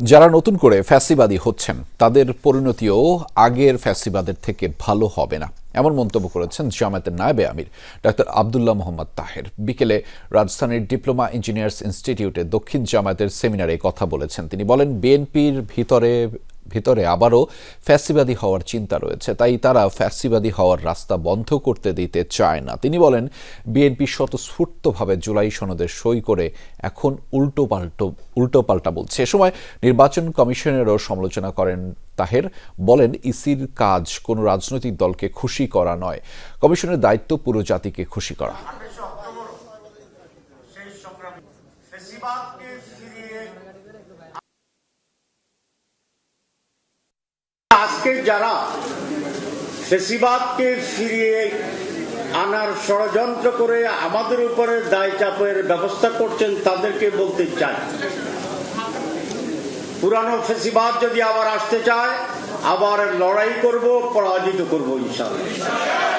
যারা নতুন করে ফ্যাসিবাদী হচ্ছেন, তাদের পরিণতিও আগের ফ্যাসিবাদের থেকে ভালো হবে না। এমন মন্তব্য করেছেন জামায়াতের নায়েবে আমির ডাক্তার আবদুল্লাহ মোহাম্মদ তাহের। বিকেলে রাজধানীর ডিপ্লোমা ইঞ্জিনিয়ার্স ইনস্টিটিউটে দক্ষিণ জামায়াতের সেমিনারে কথা বলেছেন। তিনি বলেন, বিএনপির ভিতরে ভিতরে আবারও ফ্যাসিবাদী হওয়ার চিন্তা রয়েছে। তাই তারা ফ্যাসিবাদী হওয়ার রাস্তা বন্ধ করতে দিতে চায় না। তিনি বলেন, বিএনপি স্বতঃস্ফূর্তভাবে জুলাই সনদে সই করে এখন উল্টো পাল্টো উল্টো পাল্টা বলছে। এ সময় নির্বাচন কমিশনেরও সমালোচনা করেন তাহের। বলেন, ইসির কাজ কোনো রাজনৈতিক দলকে খুশি করা নয়। কমিশনের দায়িত্ব পুরো জাতিকে খুশি করা। আজকে যারা ফেসিবাদকে ফিরিয়ে আনার ষড়যন্ত্র করে আমাদের উপরে দায় চাপের ব্যবস্থা করছেন, তাদেরকে বলতে চাই। পুরানো ফেসিবাদ যদি আবার আসতে চায়, আবার লড়াই করব, পরাজিত করব, ইনশাআল্লাহ।